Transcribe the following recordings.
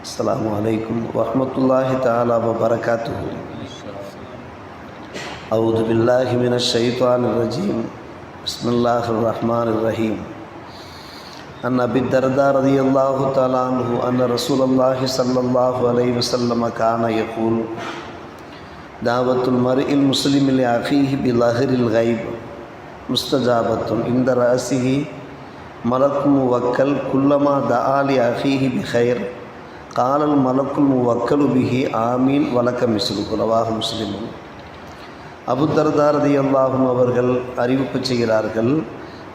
السلام عليكم ورحمة الله تعالى وبركاته. أعوذ بالله من الشيطان الرجيم. بسم الله الرحمن الرحيم. عن أبي الدرداء رضي الله تعالى عنه أن رسول الله صلى الله عليه وسلم كان يقول دعوة المرء المسلم لأخيه بظاهر الغيب مستجابة عند رأسه. ملك موكل كلما دعا لأخيه بخير காலல் மலக்குல் வக்கலு பிஹி ஆமீன். வழக்க முஸ்லிம் குலவாக முஸ்லிம் அபுதர்தாரதி அல்லாஹும் அவர்கள் அறிவிப்பு செய்கிறார்கள்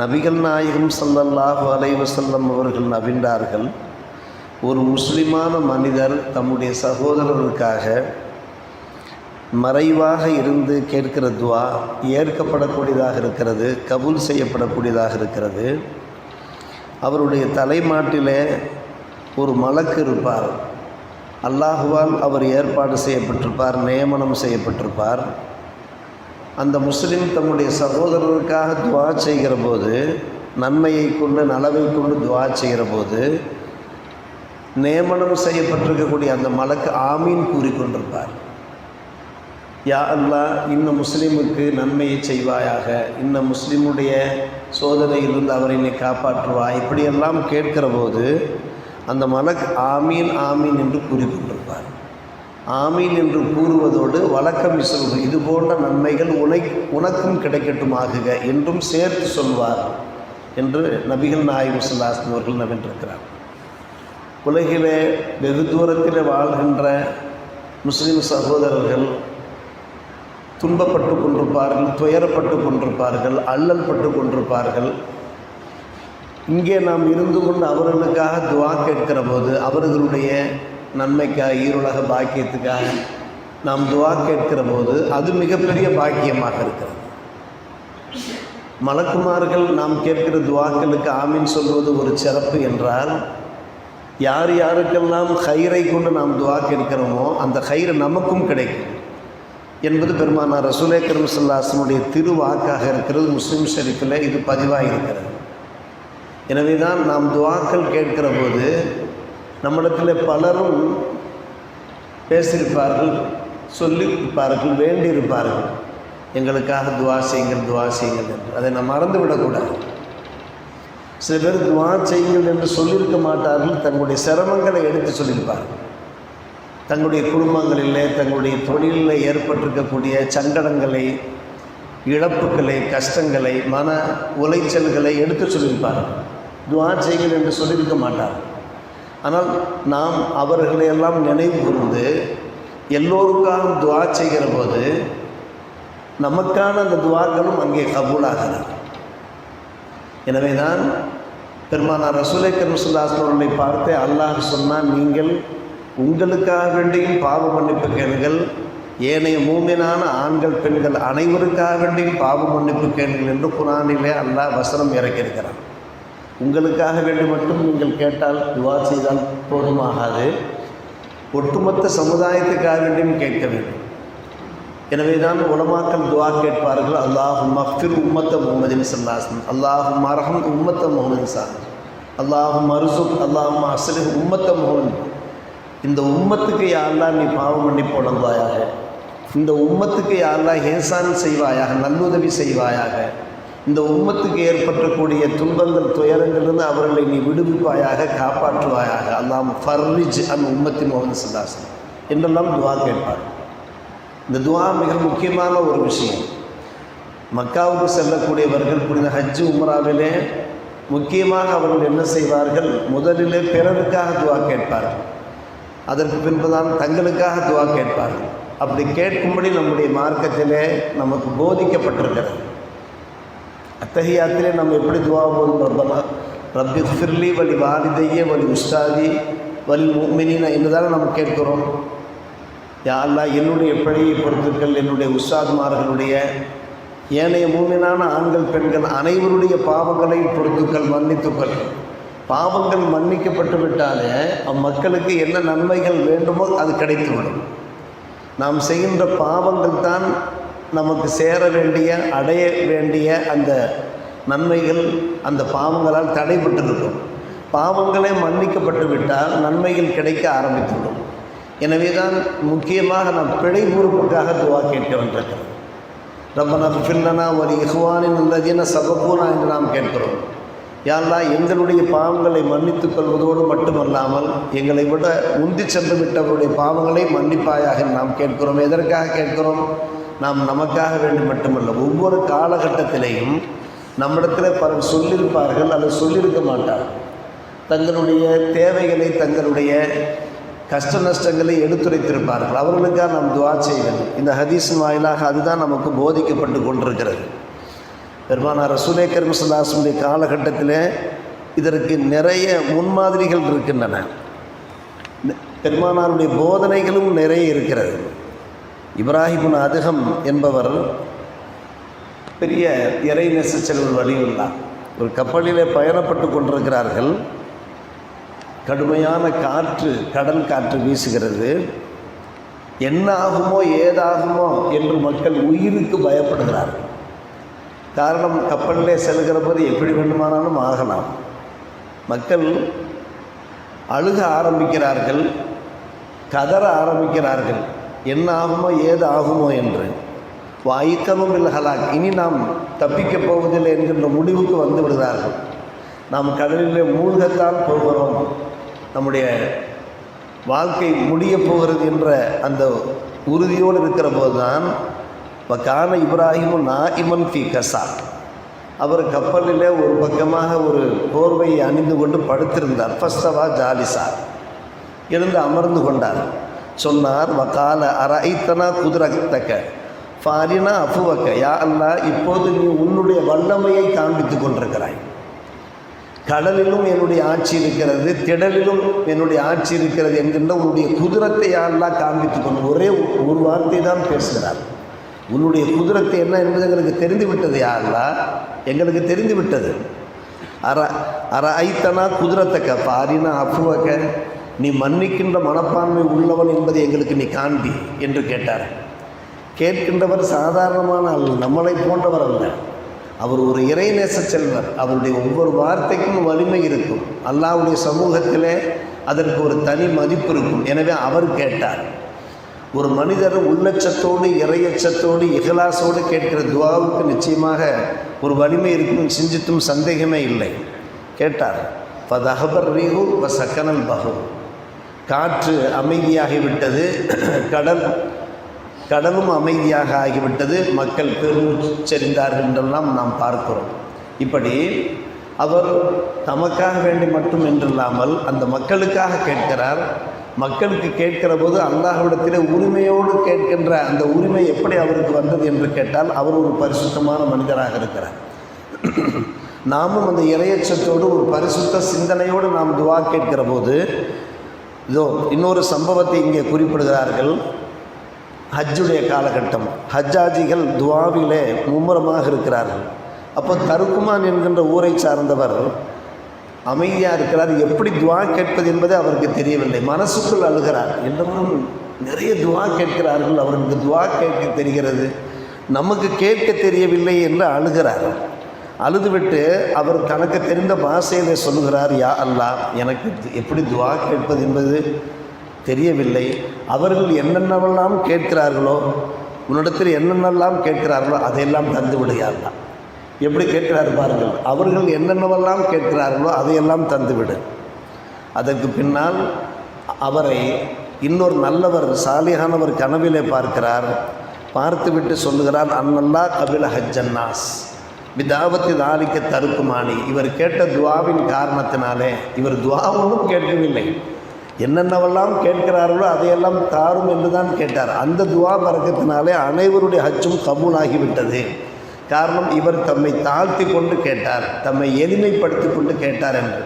நபிகள் நாயகம் சல்லல்லாஹு அலைவசல்லம் அவர்கள் நபின்றார்கள் ஒரு முஸ்லிமான மனிதர் தம்முடைய சகோதரருக்காக மறைவாக இருந்து கேட்கிற துவா ஏற்கப்படக்கூடியதாக இருக்கிறது கபூல் செய்யப்படக்கூடியதாக இருக்கிறது. அவருடைய தலைமாட்டிலே ஒரு மலக்கு இருப்பார். அல்லாஹுவால் அவர் ஏற்பாடு செய்யப்பட்டிருப்பார் நியமனம் செய்யப்பட்டிருப்பார். அந்த முஸ்லீம் தம்முடைய சகோதரருக்காக துவா செய்கிற போது நன்மையை கொண்டு நலவை கொண்டு துவா செய்கிற போது நியமனம் செய்யப்பட்டிருக்கக்கூடிய அந்த மலக்கு ஆமீன் கூறிக்கொண்டிருப்பார். யா அல்லா இந்த முஸ்லீமுக்கு நன்மையை செய்வாயாக. இந்த முஸ்லீமுடைய சோதனையிலிருந்து அவரை நீ காப்பாற்றுவாய் இப்படியெல்லாம் கேட்கிற போது அந்த மலக் ஆமீன் ஆமீன் என்று கூறிக்கொண்டிருப்பார். ஆமீன் என்று கூறுவதோடு வழக்கம் சொல்வது இது போன்ற நன்மைகள் உனை உனக்கும் கிடைக்கட்டும் ஆகுக என்றும் சேர்த்து சொல்வார் என்று நபிகள் நாயகம் சுல்லாஸ்லம் அவர்கள் நவென்றிருக்கிறார் உலகிலே வெகு தூரத்தில் வாழ்கின்ற முஸ்லீம் சகோதரர்கள் துன்பப்பட்டு கொண்டிருப்பார்கள் துயரப்பட்டு கொண்டிருப்பார்கள் அல்லல் பட்டு கொண்டிருப்பார்கள். இங்கே நாம் இருந்து கொண்டு அவர்களுக்காக துவா கேட்கிற போது அவர்களுடைய நன்மைக்காக ஈருலக பாக்கியத்துக்காக நாம் துவா கேட்கிற போது அது மிகப்பெரிய பாக்கியமாக இருக்கிறது. மலக்குமார்கள் நாம் கேட்கிற துவாக்களுக்கு ஆமீன் சொல்வது ஒரு சிறப்பு என்றால் யார் யாருக்கெல்லாம் ஹைரை கொண்டு நாம் துவா கேட்கிறோமோ அந்த ஹைரை நமக்கும் கிடைக்கும் என்பது பெருமானார் ரசூலே கரும் திருவாக்காக இருக்கிறது முஸ்லீம் ஷெரீஃபில் இது பதிவாக இருக்கிறது எனவே தான் நாம் துவாக்கள் கேட்கிற போது நம்மிடத்தில் பலரும் பேசியிருப்பார்கள் சொல்லியிருப்பார்கள் வேண்டியிருப்பார்கள். எங்களுக்காக துவா செய்யுங்கள் துவா செய்யுங்கள் என்று. அதை நாம் மறந்து விடக்கூடாது சில பேர் துவா செய்யுங்கள் என்று சொல்லியிருக்க மாட்டார்கள் தங்களுடைய சிரமங்களை எடுத்து சொல்லியிருப்பார்கள். தங்களுடைய குடும்பங்களில் தங்களுடைய தொழிலில் ஏற்பட்டிருக்கக்கூடிய சங்கடங்களை இழப்புகளை கஷ்டங்களை மன உளைச்சல்களை எடுத்து சொல்லியிருப்பார்கள். துவா செய்கள் என்று சொல்லியிருக்க மாட்டார். ஆனால் நாம் அவர்களையெல்லாம் நினைவு கூர்ந்து எல்லோருக்காகவும் துவா செய்கிற போது நமக்கான அந்த துவாக்களும் அங்கே கபூலாகிறது. எனவே தான் பெருமானார் ரசூலை கருசுல்லாஸ்வர்களை பார்த்து அல்லாஹ் சொன்னால் நீங்கள் உங்களுக்காக வேண்டியும் பாவ மன்னிப்பு கேளுங்கள் ஏனைய மூமினான ஆண்கள் பெண்கள் அனைவருக்காக வேண்டியும் பாவ மன்னிப்பு கேளுங்கள் என்று குரானிலே அல்லாஹ் வசனம் இறக்கியிருக்கிறான். உங்களுக்காக வேண்டி மட்டும் நீங்கள் கேட்டால் துவா செய்தால் போதுமாகாது. ஒட்டுமொத்த சமுதாயத்துக்காக வேண்டியும் கேட்க வேண்டும். எனவே தான் உலமாக்கள் துவா கேட்பார்கள் அல்லாஹும் மஃபிர் உம்மத்த முகமதின் சல்லாசன் அல்லாஹும் மரஹம் உம்மத்த முகமதின் சார் அல்லாஹும் மருசுக் அல்லாஹும் அசலி உம்மத்த முகமது இந்த உம்மத்துக்கு யாரெல்லாம் நீ பாவம் பண்ணி போனதாயாக இந்த உம்மத்துக்கு யாரெல்லாம் ஹேசான் செய்வாயாக நல்லுதவி செய்வாயாக இந்த உம்மத்துக்கு ஏற்பட்டக்கூடிய துன்பங்கள் துயரங்களிலிருந்து அவர்களை நீ விடுவிப்பாயாக காப்பாற்றுவாயாக அல்லாம் ஃபர்ரிஜ் அன் உம்மத்தி முகமது சல்லாசன் என்றெல்லாம் துவா கேட்பார். இந்த துவா மிக முக்கியமான ஒரு விஷயம். மக்காவுக்கு செல்லக்கூடியவர்கள் புனித ஹஜ்ஜு உம்ராவிலே முக்கியமாக அவர்கள் என்ன செய்வார்கள்? முதலிலே பிறருக்காக துவா கேட்பார்கள். அதற்கு பின்புதான் தங்களுக்காக துவா கேட்பார்கள். அப்படி கேட்கும்படி நம்முடைய மார்க்கத்திலே நமக்கு போதிக்கப்பட்டிருக்கிறது. அத்தகையாத்திலே நம்ம எப்படி துவா போதும் ரப்பனா ரப்பி ஃபிர்லி வலி வாலிதையே வலி உஸ்தாதி வலி மினினா என்று நம்ம கேட்கிறோம். யாரெல்லாம் என்னுடைய பிழையை பொறுத்துக்கள் என்னுடைய உஸ்தாத்மார்களுடைய ஏனைய மூமினான ஆண்கள் பெண்கள் அனைவருடைய பாவங்களை பொறுத்துக்கள் மன்னித்துக்கள். பாவங்கள் மன்னிக்கப்பட்டு விட்டாலே அம்மக்களுக்கு என்ன நன்மைகள் வேண்டுமோ அது கிடைத்துவிடும். நாம் செய்கின்ற பாவங்கள் தான் நமக்கு சேர வேண்டிய அடைய வேண்டிய அந்த நன்மைகள் அந்த பாவங்களால் தடைபட்டிருக்கும். பாவங்களே மன்னிக்கப்பட்டு விட்டால் நன்மைகள் கிடைக்க ஆரம்பித்துவிடும். எனவே தான் முக்கியமாக நாம் பிழை பொறுப்புக்காக துவா கேட்க வேண்டியிருக்கிறோம் ரப்பனா ஃபில்லனா ஒரு இஹ்வானின் உள்ளதின சபப்பூனா என்று நாம் கேட்கிறோம். யாழ்லா எங்களுடைய பாவங்களை மன்னித்துக் கொள்வதோடு மட்டுமல்லாமல் எங்களை விட உந்தி சென்று விட்டவருடைய பாவங்களை மன்னிப்பாயாக நாம் கேட்கிறோம். எதற்காக கேட்கிறோம்? நாம் நமக்காக வேண்டும் மட்டுமல்ல. ஒவ்வொரு காலகட்டத்திலேயும் நம்மிடத்தில் பலர் சொல்லியிருப்பார்கள் அல்லது சொல்லியிருக்க மாட்டார்கள் தங்களுடைய தேவைகளை தங்களுடைய கஷ்ட நஷ்டங்களை எடுத்துரைத்திருப்பார்கள். அவர்களுக்காக நாம் துவா செய்வது இந்த ஹதீஸின் வாயிலாக அதுதான் நமக்கு போதிக்கப்பட்டு கொண்டிருக்கிறது. பெருமானார் ரசூலே கர்மசல்லாசனுடைய காலகட்டத்தில் இதற்கு நிறைய முன்மாதிரிகள் இருக்கின்றன. பெருமானாருடைய போதனைகளும் நிறைய இருக்கிறது. இப்ராஹிம் அதுகம் என்பவர் பெரிய இறை நெச வழியுள்ளார் ஒரு கப்பலிலே பயணப்பட்டு கொண்டிருக்கிறார்கள். கடுமையான காற்று கடல் காற்று வீசுகிறது. என்ன ஆகுமோ ஏதாகுமோ என்று மக்கள் உயிருக்கு பயப்படுகிறார்கள். காரணம் கப்பலிலே செல்கிற போது எப்படி வேண்டுமானாலும் ஆகலாம். மக்கள் அழுக ஆரம்பிக்கிறார்கள் கதற ஆரம்பிக்கிறார்கள். என்ன ஆகுமோ ஏது ஆகுமோ என்று. வாய்க்கமும் இல்லஹலாக் இனி நாம் தப்பிக்கப் போவதில்லை என்கின்ற முடிவுக்கு வந்து விடுகிறார்கள். நாம் கடலிலே மூழ்கத்தான் போகிறோம். நம்முடைய வாழ்க்கை முடிய போகிறது என்ற அந்த உறுதியோடு இருக்கிற போதுதான் தான் கான இப்ராஹிமும் நாஇமன் ஃபி கசா. அவர் கப்பலிலே ஒரு பக்கமாக ஒரு போர்வையை அணிந்து கொண்டு படுத்திருந்தார். ஃபஸ்தவா ஜாலிசா. இருந்து அமர்ந்து கொண்டார். சொன்னார் வக்கால அரைத்தனா குதிரத்தக்க. ஃபாரினா அஃபுவக்க. யா அல்லா இப்போது நீ உன்னுடைய வல்லமையை காண்பித்து கொண்டிருக்கிறாய். கடலிலும் என்னுடைய ஆட்சி இருக்கிறது திடலிலும் என்னுடைய ஆட்சி இருக்கிறது என்கின்ற உன்னுடைய குதிரத்தை யாரெல்லாம் காண்பித்து கொண்டு ஒரே ஒரு வார்த்தை தான் பேசுகிறார். உன்னுடைய குதிரத்தை என்ன என்பது எங்களுக்கு தெரிந்து விட்டது யாருலா எங்களுக்கு தெரிந்து விட்டது அற அற ஐத்தனா குதிரத்தக்க பாரினா அப்புவக்க நீ மன்னிக்கின்ற மனப்பான்மை உள்ளவன் என்பதை எங்களுக்கு நீ காண்பி என்று கேட்டார். கேட்கின்றவர் சாதாரணமான அல்ல நம்மளை போன்றவர் அல்ல. அவர் ஒரு இறைநேச செல்வர். அவருடைய ஒவ்வொரு வார்த்தைக்கும் வலிமை இருக்கும். அல்லாவுடைய சமூகத்திலே அதற்கு ஒரு தனி மதிப்பு இருக்கும். எனவே அவர் கேட்டார். ஒரு மனிதர் உள்ளச்சத்தோடு இறையச்சத்தோடு இகலாசோடு கேட்கிற துவாவுக்கு நிச்சயமாக ஒரு வலிமை இருக்கும் சிந்தித்தும் சந்தேகமே இல்லை. கேட்டார் பதஹபர் ரீகு வ சக்கனல் பகு காற்று அமைதியாகிவிட்டது கடல் கடலும் அமைதியாக ஆகிவிட்டது மக்கள் பெருமூச்செறிந்தார்கள் என்றெல்லாம் நாம் பார்க்கிறோம். இப்படி அவர் தமக்காக வேண்டி மட்டும் என்றில்லாமல் அந்த மக்களுக்காக கேட்கிறார் மக்களுக்கு கேட்கிற போது அல்லாஹ்விடத்திலே உரிமையோடு கேட்கின்ற அந்த உரிமை எப்படி அவருக்கு வந்தது என்று கேட்டால் அவர் ஒரு பரிசுத்தமான மனிதராக இருக்கிறார். நாமும் அந்த இறையச்சத்தோடு ஒரு பரிசுத்த சிந்தனையோடு நாம் துவா கேட்கிற போது இதோ இன்னொரு சம்பவத்தை இங்கே குறிப்பிடுகிறார்கள். ஹஜ்ஜுடைய காலகட்டம். ஹஜ்ஜாஜிகள் துவாவிலே மும்முரமாக இருக்கிறார்கள். அப்போ தருக்குமான் என்கின்ற ஊரை சார்ந்தவர் அமைதியாக இருக்கிறார். எப்படி துவா கேட்பது என்பது அவருக்கு தெரியவில்லை. மனசுக்குள் அழுகிறார். எல்லோரும் நிறைய துவா கேட்கிறார்கள். அவருக்கு துவா கேட்க தெரிகிறது. நமக்கு கேட்க தெரியவில்லை என்று அழுகிறார். அழுதுவிட்டு அவர் தனக்கு தெரிந்த பாஷையிலே சொல்லுகிறார் யா அல்லா எனக்கு எப்படி துவா கேட்பது என்பது தெரியவில்லை. அவர்கள் என்னென்னவெல்லாம் கேட்கிறார்களோ உன்னிடத்தில் என்னென்னலாம் கேட்கிறார்களோ அதையெல்லாம் தந்து விடுகிறார்களா எப்படி கேட்கிறார் பாருங்கள். அவர்கள் என்னென்னவெல்லாம் கேட்கிறார்களோ அதையெல்லாம் தந்துவிடு. அதற்கு பின்னால் அவரை இன்னொரு நல்லவர் சாலியானவர் கனவிலே பார்க்கிறார். பார்த்துவிட்டு சொல்லுகிறார் அன்னல்லா கபில ஹஜ்ஜன்னாஸ். விதாபத்தி தாலிக்க தருக்குமானி. இவர் கேட்ட துவாவின் காரணத்தினாலே இவர் துவா ஒன்றும் கேட்கவில்லை. என்னென்னவெல்லாம் கேட்கிறார்களோ அதையெல்லாம் தாரும் என்று தான் கேட்டார். அந்த துவா பறக்கத்தினாலே அனைவருடைய ஹஜ்ஜும் கபூலாகிவிட்டது. காரணம் இவர் தம்மை தாழ்த்தி கொண்டு கேட்டார் தம்மை எளிமைப்படுத்தி கொண்டு கேட்டார் என்று.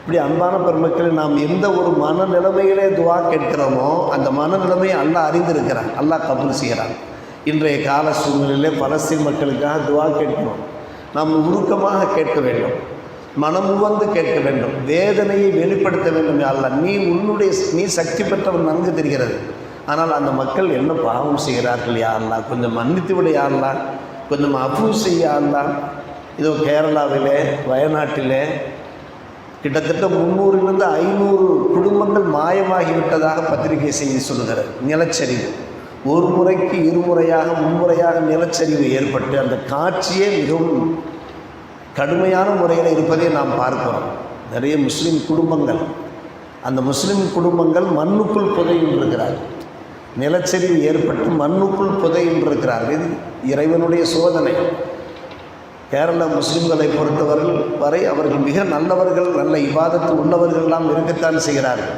இப்படி அன்பான பெருமக்களை நாம் எந்த ஒரு மனநிலைமையிலே துவா கேட்கிறோமோ அந்த மனநிலைமையை அல்லாஹ் அறிந்திருக்கிறான் அல்லாஹ் கபூல் செய்கிறான். இன்றைய கால சூழ்நிலையிலே பலஸ்தீன் மக்களுக்காக துவா கேட்கிறோம். நாம் உருக்கமாக கேட்க வேண்டும் மனம் உவந்து கேட்க வேண்டும் வேதனையை வெளிப்படுத்த வேண்டும் அல்ல நீ உன்னுடைய நீ சக்தி பெற்றவன் நன்கு தெரிகிறது. ஆனால் அந்த மக்கள் என்ன பாவம் செய்கிறார்கள் யாரெல்லாம் கொஞ்சம் மன்னித்து விட யாரெல்லாம் கொஞ்சம் அப்ரூவ் செய்ய இதோ கேரளாவிலே வயநாட்டிலே. கிட்டத்தட்ட முந்நூறுலேருந்து ஐநூறு குடும்பங்கள் மாயமாகிவிட்டதாக பத்திரிகை செய்தி சொல்லுகிறது. நிலச்சரிவு. ஒரு முறைக்கு இருமுறையாக மும்முறையாக நிலச்சரிவு ஏற்பட்டு அந்த காட்சியே மிகவும் கடுமையான முறையில் இருப்பதை நாம் பார்க்கிறோம். நிறைய முஸ்லீம் குடும்பங்கள். அந்த முஸ்லீம் குடும்பங்கள் மண்ணுக்குள் புதையுண்டிருக்கிறார்கள் நிலச்சரிவு ஏற்பட்டு மண்ணுக்குள் புதையின்றிருக்கிறார்கள் இது இறைவனுடைய சோதனை. கேரள முஸ்லிம்களை பொறுத்தவர்கள் வரை அவர்கள் மிக நல்லவர்கள் நல்ல இபாதத்து உள்ளவர்கள்லாம் இருக்கத்தான் செய்கிறார்கள்.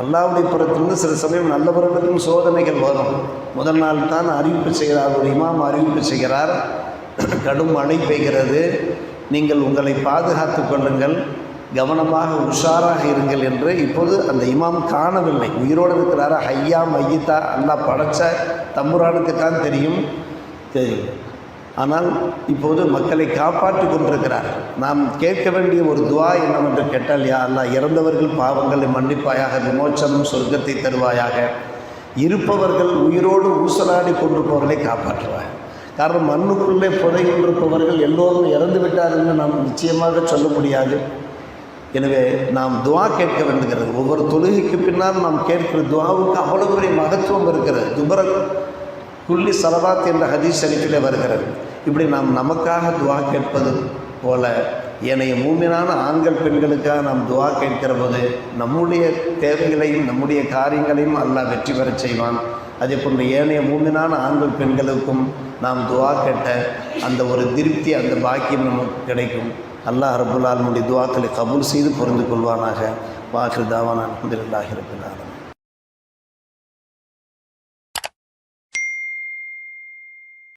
அல்லாவுடைய புறத்திலிருந்து சில சமயம் நல்லவர்களுக்கும் சோதனைகள் வரும். முதல் நாள் தான் அறிவிப்பு செய்கிறார் ஒரு இமாம் அறிவிப்பு செய்கிறார். கடும் மழை பெய்கிறது. நீங்கள் உங்களை பாதுகாத்து கொள்ளுங்கள். கவனமாக உஷாராக இருங்கள் என்று இப்போது அந்த இமாம் காணவில்லை. உயிரோடு இருக்கிறாரா? ஐயா மையத்தா அல்லா படைச்ச தம்புரானுக்கு தான் தெரியும். தெரியும். ஆனால் இப்போது மக்களை காப்பாற்றி கொண்டிருக்கிறார். நாம் கேட்க வேண்டிய ஒரு துவா என்னவென்று கேட்டால் யா அல்லா இறந்தவர்கள் பாவங்களை மன்னிப்பாயாக விமோச்சனம் சொர்க்கத்தை தருவாயாக இருப்பவர்கள் உயிரோடு ஊசலாடி கொண்டிருப்பவர்களை காப்பாற்றுவார். காரணம் மண்ணுக்குள்ளே புதைகின்றிருப்பவர்கள் எல்லோரும் இறந்து விட்டார்கள் என்று நாம் நிச்சயமாக சொல்ல முடியாது. எனவே நாம் துவா கேட்க வேண்டுகிறது. ஒவ்வொரு தொழுகைக்கு பின்னால் நாம் கேட்கிற துவாவுக்கு அவ்வளவு பெரிய மகத்துவம் இருக்கிறது. துபர குல்லி சலவாத் என்ற ஹதீஸ் ஷரீஃபிலே வருகிறது. இப்படி நாம் நமக்காக துவா கேட்பது போல ஏனைய மூமினான ஆண்கள் பெண்களுக்காக நாம் துவா கேட்கிற போது நம்முடைய தேவைகளையும் நம்முடைய காரியங்களையும் அல்லாஹ் வெற்றி பெறச் செய்வான். அதே போன்று ஏனைய மூமினான ஆண்கள் பெண்களுக்கும் நாம் துவா கேட்ட அந்த ஒரு திருப்தி அந்த பாக்கியம் நமக்கு கிடைக்கும். அல்லாஹ் ரபுல்லாலுடைய துவாக்களை கபூல் செய்து புரிந்து கொள்வானாக வாக்கு தாவான அலமதுல்லாஹி ரபுல்லாலும்